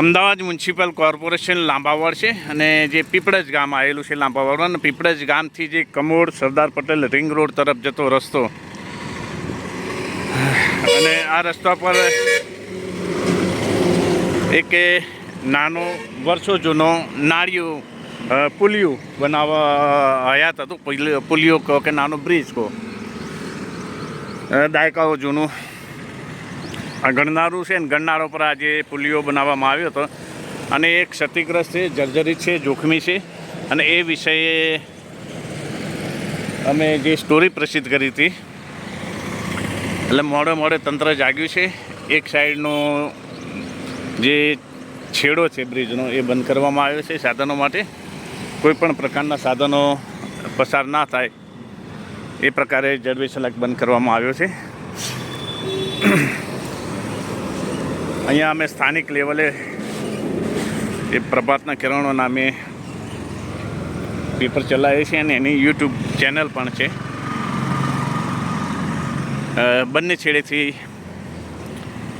Ahmedabad municipal corporation લાંબાવાડ છે અને જે પીપળજ ગામ આવેલું છે લાંબાવાડ અને પીપળજ ગામથી જે commode Sardar Patel ring road તરફ જતો રસ્તો. અને આ રસ્તા પર એક નાનો, વર્ષો જૂનો નાળિયું પુલિયું બનાવવા હયાત હતું. પુલિયો કહો કે નાનો બ્રિજ કહો. દાયકાઓ જૂનું. આ ગણનારું છે ને ગણનારો પર આજે પુલિયો બનાવવામાં આવ્યો હતો. અને એ ક્ષતિગ્રસ્ત છે, જર્જરિત છે, જોખમી છે. અને એ વિષયે અમે જે સ્ટોરી પ્રસિદ્ધ કરી હતી, એટલે મોડે મોડે તંત્ર જાગ્યું છે. એક સાઈડનો જે છેડો છે, બ્રિજનો, એ બંધ કરવામાં આવ્યો છે સાધનો માટે. કોઈ પણ પ્રકારના સાધનો પસાર ના થાય, એ પ્રકારે જડબે સલાક બંધ કરવામાં આવ્યો છે. અહીંયા અમે સ્થાનિક લેવલે એ પ્રભાતના કિરણો નામે પેપર ચલાવીએ છીએ અને એની યુટ્યુબ ચેનલ પણ છે. બંને છેડેથી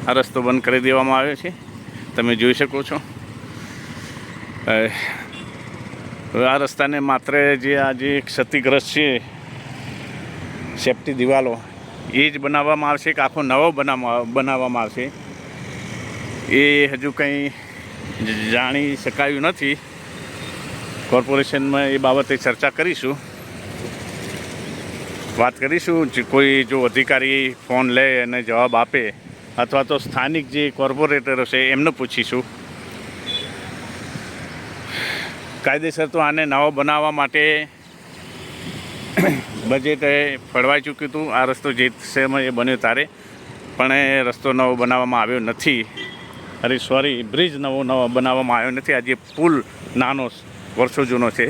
આ રસ્તો બંધ કરી દેવામાં આવ્યો છે. તમે જોઈ શકો છો. આ રસ્તાને માત્ર જે આ જે ક્ષતિગ્રસ્ત છે સેફટી દિવાલો, એ જ બનાવવામાં આવશે કે આખો નવો બનાવવા બનાવવામાં આવશે? એ હજુ કંઈ જાણી શકાયું નથી. કોર્પોરેશનમાં એ બાબતે ચર્ચા કરીશું. વાત કરીશું કોઈ જો અધિકારી ફોન લે અને જવાબ આપે અથવા તો સ્થાનિક જે કોર્પોરેટરો છે એમને પૂછીશું. કાયદેસર તો આને નવો બનાવવા માટે બજેટ ફળવાઈ ચૂક્યું હતું. આ રસ્તો જે એ બન્યો તારે. પણ એ રસ્તો નવો બનાવવામાં આવ્યો નથી. અરે સોરી બ્રિજ નવો નવો બનાવવામાં આવ્યો નથી. આજે પુલ નાનો વર્ષો જૂનો છે.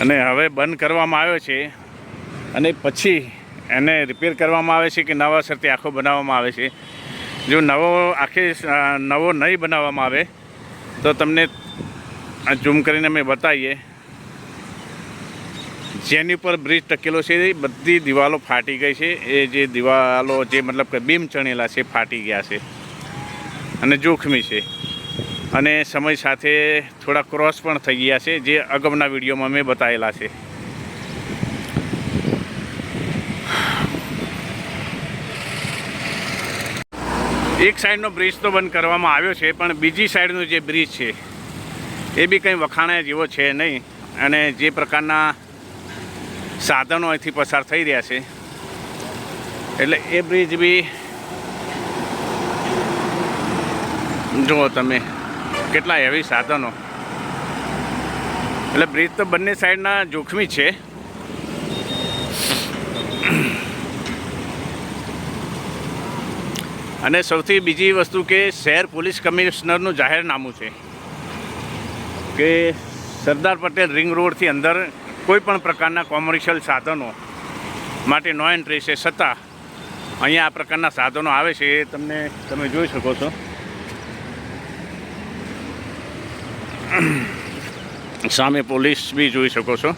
અને હવે બંધ કરવામાં આવ્યો છે. અને પછી એને રિપેર કરવામાં આવે છે કે નવા શરતે આખો બનાવવામાં આવે છે. જો નવો આખે નવો નહીં બનાવવામાં આવે, તો તમને ઝૂમ કરીને અમે બતાવીએ. જેની ઉપર બ્રિજ ટકેલો છે, એ બધી દિવાલો ફાટી ગઈ છે. એ જે દિવાલો જે મતલબ કે બીમ ચણેલા છે, ફાટી ગયા છે. અને જોખમી છે. અને સમય સાથે થોડા ક્રોસ પણ થઈ ગયા છે, જે અગાઉના વિડીયોમાં મેં બતાવેલા છે. એક સાઈડનો બ્રિજ તો બંધ કરવામાં આવ્યો છે, પણ બીજી સાઈડનો જે બ્રિજ છે, એ બી કંઈ વખાણા જેવો છે નહીં. અને જે પ્રકારના સાધનો અહીંથી પસાર થઈ રહ્યા છે, એટલે એ બ્રિજ બી જુઓ તમે કેટલા હેવી સાધનો. એટલે બ્રિજ તો બંને સાઈડના જોખમી છે. અને સૌથી બીજી વસ્તુ કે શહેર પોલીસ કમિશનરનું જાહેરનામું છે કે સરદાર પટેલ રિંગ રોડથી અંદર કોઈ પણ પ્રકારના કોમર્શિયલ સાધનો માટે નો એન્ટ્રી છે છતાં અહીંયા આ પ્રકારના સાધનો આવે છે એ તમને તમે જોઈ શકો છો. સામે પોલીસ બી જોઈ શકો છો.